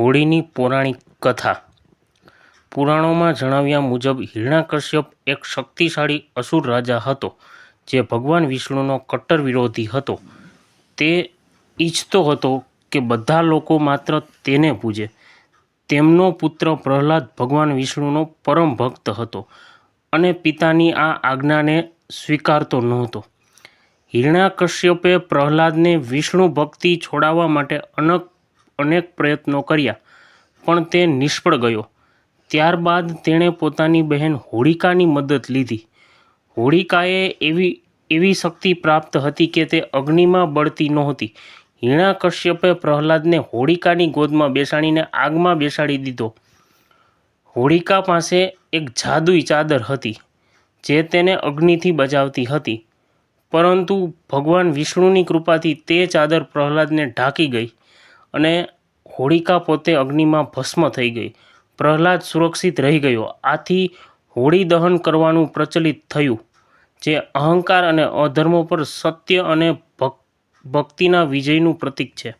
હોળીની પૌરાણિક કથા. પુરાણોમાં જણાવ્યા મુજબ હિરણાકશ્યપ એક શક્તિશાળી અસુર રાજા હતો, જે ભગવાન વિષ્ણુનો કટ્ટર વિરોધી હતો. તે ઈચ્છતો હતો કે બધા લોકો માત્ર તેને પૂજે. તેમનો પુત્ર પ્રહલાદ ભગવાન વિષ્ણુનો પરમ ભક્ત હતો અને પિતાની આ આજ્ઞાને સ્વીકારતો નહોતો. હિરણાકશ્યપે પ્રહલાદને વિષ્ણુ ભક્તિ છોડાવવા માટે અનક અનેક પ્રયત્નો કર્યા, પણ તે નિષ્ફળ ગયો. ત્યારબાદ તેણે પોતાની બહેન હોળિકાની મદદ લીધી. હોળિકાએ એવી એવી શક્તિ પ્રાપ્ત હતી કે તે અગ્નિમાં બળતી નહોતી. હિરણ્યકશ્યપે પ્રહલાદને હોળિકાની ગોદમાં બેસાડીને આગમાં બેસાડી દીધો. હોળિકા પાસે એક જાદુઈ ચાદર હતી, જે તેને અગ્નિથી બચાવતી હતી. પરંતુ ભગવાન વિષ્ણુની કૃપાથી તે ચાદર પ્રહલાદને ઢાંકી ગઈ અને હોળિકા પોતે અગ્નિમાં ભસ્મ થઈ ગઈ. પ્રહલાદ સુરક્ષિત રહી ગયો. આથી હોળી દહન કરવાનું પ્રચલિત થયું, જે અહંકાર અને અધર્મો પર સત્ય અને ભક્તિના વિજયનું પ્રતીક છે.